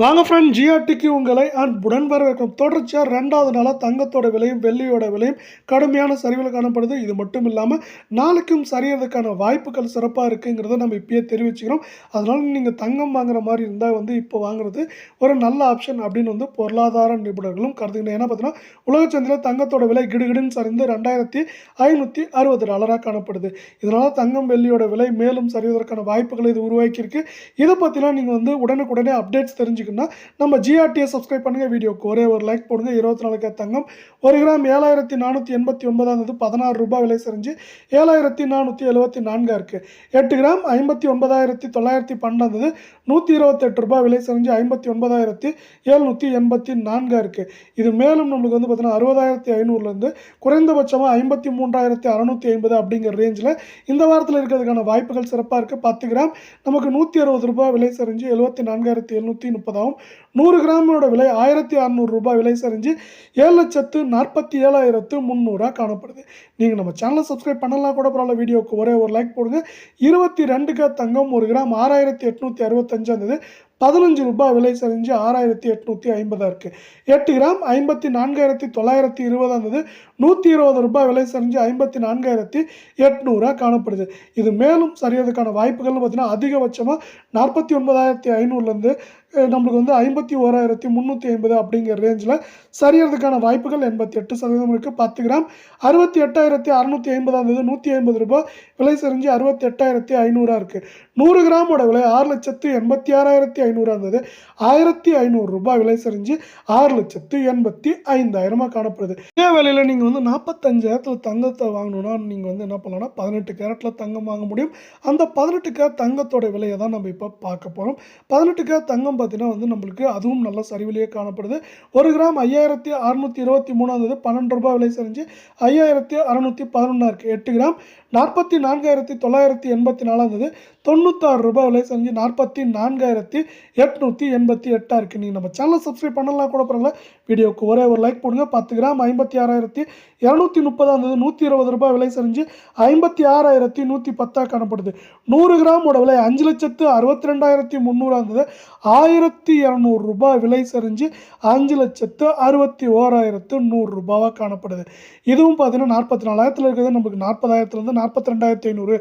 வாங்க ஃப்ரெண்ட் ஜிஆர்டிக்கு உங்களை அன்புடன் வரவேற்கும். தொடர்ச்சியாக ரெண்டாவது நாளாக தங்கத்தோட விலையும் வெள்ளியோட விலையும் கடுமையான சரிவில் காணப்படுது. இது மட்டும் இல்லாமல் நாளைக்கும் சரியறதுக்கான வாய்ப்புகள் சிறப்பாக இருக்குங்கிறத நம்ம இப்பயே தெரிவிச்சுக்கிறோம். அதனால் நீங்கள் தங்கம் வாங்குற மாதிரி இருந்தால் வந்து இப்போ வாங்குறது ஒரு நல்ல ஆப்ஷன் அப்படின்னு வந்து பொருளாதார நிபுணர்களும் கருதுகிறேன் ஏன்னா பார்த்தீங்கன்னா உலக சந்தையில் தங்கத்தோட விலை கிடுகிடுன்னு சரிந்து ரெண்டாயிரத்தி ஐநூற்றி அறுபது டாலராக காணப்படுது. இதனால் தங்கம் வெள்ளியோட விலை மேலும் சரிவதற்கான வாய்ப்புகளை இது உருவாக்கியிருக்கு. இதை பற்றிலாம் நீங்கள் வந்து உடனுக்குடனே அப்டேட்ஸ் தெரிஞ்சுக்கணும்னா நம்ம ஜிஆர்டியை சப்ஸ்கிரைப் பண்ணுங்கள் வீடியோக்கு ஒரே ஒரு லைக் போடுங்க இருபத்தி நாலு தங்கம். ஒரு கிராம் ஏழாயிரத்தி நானூற்றி எண்பத்தி ஒன்பதாம் தேதி பதினாறு ரூபாய் விலை செஞ்சு ஏழாயிரத்தி நானூற்றி எழுபத்தி நான்காக இருக்குது எட்டு கிராம் ஐம்பத்தி ஒன்பதாயிரத்தி தொள்ளாயிரத்தி பன்னெண்டாம் தேதி நூற்றி இருபத்தெட்டு ரூபாய் விலை செஞ்சு ஐம்பத்தி ஒன்பதாயிரத்தி எழுநூற்றி எண்பத்தி நான்காக இருக்குது இது மேலும் நம்மளுக்கு வந்து பார்த்தீங்கன்னா அறுபதாயிரத்தி ஐநூறுலேருந்து குறைந்தபட்சமாக ஐம்பத்தி மூன்றாயிரத்தி அறநூற்றி ஐம்பது அப்படிங்கிற ரேஞ்சில் இந்த வாரத்தில் இருக்கிறதுக்கான வாய்ப்புகள் சிறப்பாக இருக்குது பத்து கிராம் நமக்கு நூற்றி அறுபது ரூபாய் விலை செஞ்சு எழுபத்தி நான்காயிரத்தி எழுநூற்றி முப்பதாகவும் நூறு கிராமோட விலை ஆயிரத்தி அறநூறு ரூபாய் விலை சரிஞ்சு ஏழு லட்சத்து நாற்பத்தி ஏழாயிரத்து முந்நூறாக காணப்படுது. நீங்கள் நம்ம சேனலை சப்ஸ்கிரைப் பண்ணலாம் கூட பரவாயில்ல வீடியோக்கு ஒரே ஒரு லைக் போடுங்க. இருபத்தி ரெண்டுக்கு தங்கம் ஒரு கிராம் ஆறாயிரத்தி எட்நூற்றி அறுபத்தஞ்சாம் தேதி பதினஞ்சு ரூபாய் விலை சரிஞ்சு ஆறாயிரத்தி எட்நூற்றி ஐம்பதாக இருக்குது எட்டு கிராம் ஐம்பத்தி நான்காயிரத்தி தொள்ளாயிரத்தி இருபதாக இருந்தது. நூற்றி இருபது ரூபாய் விலை சரிஞ்சு ஐம்பத்தி நான்காயிரத்தி எட்நூறாக காணப்படுது. இது மேலும் சரியறதுக்கான வாய்ப்புகள்னு பார்த்தீங்கன்னா அதிகபட்சமாக நாற்பத்தி ஒன்பதாயிரத்தி ஐநூறுலேருந்து நம்மளுக்கு வந்து ஐம்பத்தி ஓராயிரத்தி முந்நூற்றி ஐம்பது அப்படிங்கிற ரேஞ்சில் சரியறதுக்கான வாய்ப்புகள் எண்பத்தி எட்டு சதவீதம் இருக்குது பத்து கிராம் அறுபத்தி எட்டாயிரத்தி அறநூற்றி ஐம்பதாக இருந்தது. நூற்றி ஐம்பது ரூபாய் விலை சரிஞ்சு அறுபத்தி எட்டாயிரத்தி ஐநூறாக இருக்குது நூறு கிராமோட விலை ஆறு லட்சத்து எண்பத்தி ஆறாயிரத்தி ஐநூறாக இருந்தது. ஆயிரத்தி ஐநூறு ரூபாய் விலை சரிஞ்சு ஆறு லட்சத்து எண்பத்தி ஐந்தாயிரமாக காணப்படுது. இதே வேலையில் நீங்கள் வந்து நாற்பத்தஞ்சாயிரத்தில் தங்கத்தை வாங்கணும்னா நீங்கள் வந்து என்ன பண்ணலாம்னா பதினெட்டு கேரட்டில் தங்கம் வாங்க முடியும். அந்த பதினெட்டு கேரட் தங்கத்தோட விலையை தான் நம்ம இப்போ பார்க்க போகிறோம் பதினெட்டு கேரட் தங்கம் பார்த்தீங்கன்னா வந்து நம்மளுக்கு அதுவும் நல்ல சரிவிலேயே காணப்படுது. ஒரு கிராம் ஐயாயிரத்தி அறுநூற்றி இருபத்தி மூணாம் பன்னெண்டு ரூபாய் விலை சரிஞ்சு ஐயாயிரத்தி அறநூற்றி பதினொன்றா இருக்குது எட்டு கிராம் நாற்பத்தி நான்காயிரத்தி தொள்ளாயிரத்தி எண்பத்தி நாலாவது தொண்ணூத்தாறு ரூபாய் விலை செஞ்சு நாற்பத்தி நான்காயிரத்தி எட்நூற்றி எண்பத்தி எட்டாக இருக்குது நீங்கள் நம்ம சேனலை சப்ஸ்கிரைப் பண்ணலாம் கூட பரவாயில்ல. வீடியோக்கு ஒரே ஒரு லைக் போடுங்க. பத்து கிராம் ஐம்பத்தி ஆறாயிரத்தி இரநூத்தி முப்பதாக இருந்தது நூற்றி இருபது ரூபாய் விலை செஞ்சு ஐம்பத்தி ஆறாயிரத்தி நூற்றி பத்தாக காணப்படுது. நூறு கிராமோட விலை அஞ்சு லட்சத்து அறுபத்தி ரெண்டாயிரத்தி முந்நூறாக இருந்தது ஆயிரத்தி இரநூறு ரூபாய் விலை சரிஞ்சு அஞ்சு லட்சத்து அறுபத்தி ஓராயிரத்து நூறு ரூபாவாக காணப்படுது. இதுவும் பார்த்தீங்கன்னா நாற்பத்தி நாலாயிரத்தில் இருக்கிறது நமக்கு நாற்பதாயிரத்துலேருந்து நாற்பத்தி ரெண்டாயிரத்தி ஐநூறு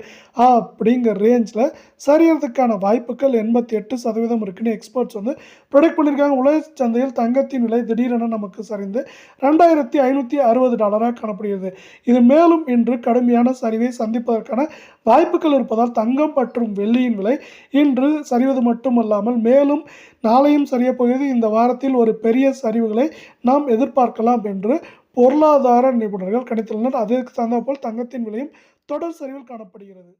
அப்படிங்கிற ரேஞ்சில் சரியறதுக்கான வாய்ப்புகள் எண்பத்தி எட்டு சதவீதம் இருக்குன்னு எக்ஸ்பர்ட்ஸ் வந்து ப்ரொடெக்ட் பண்ணியிருக்காங்க உலக சந்தையில் தங்கத்தின் விலை திடீரென நமக்கு சரிந்து ரெண்டாயிரத்தி ஐநூற்றி அறுபது டாலராக காணப்படுகிறது. இது மேலும் இன்று கடுமையான சரிவை சந்திப்பதற்கான வாய்ப்புகள் இருப்பதால் தங்கம் மற்றும் வெள்ளியின் விலை இன்று சரிவது மட்டுமல்லாமல் மேலும் நாளையும் சரிய போகிறது. இந்த வாரத்தில் ஒரு பெரிய சரிவுகளை நாம் எதிர்பார்க்கலாம் என்று பொருளாதார நிபுணர்கள் கணித்துள்ளனர். அதற்கு தகுந்த போல் தங்கத்தின் விலையும் தொடர் சரிவில் காணப்படுகிறது.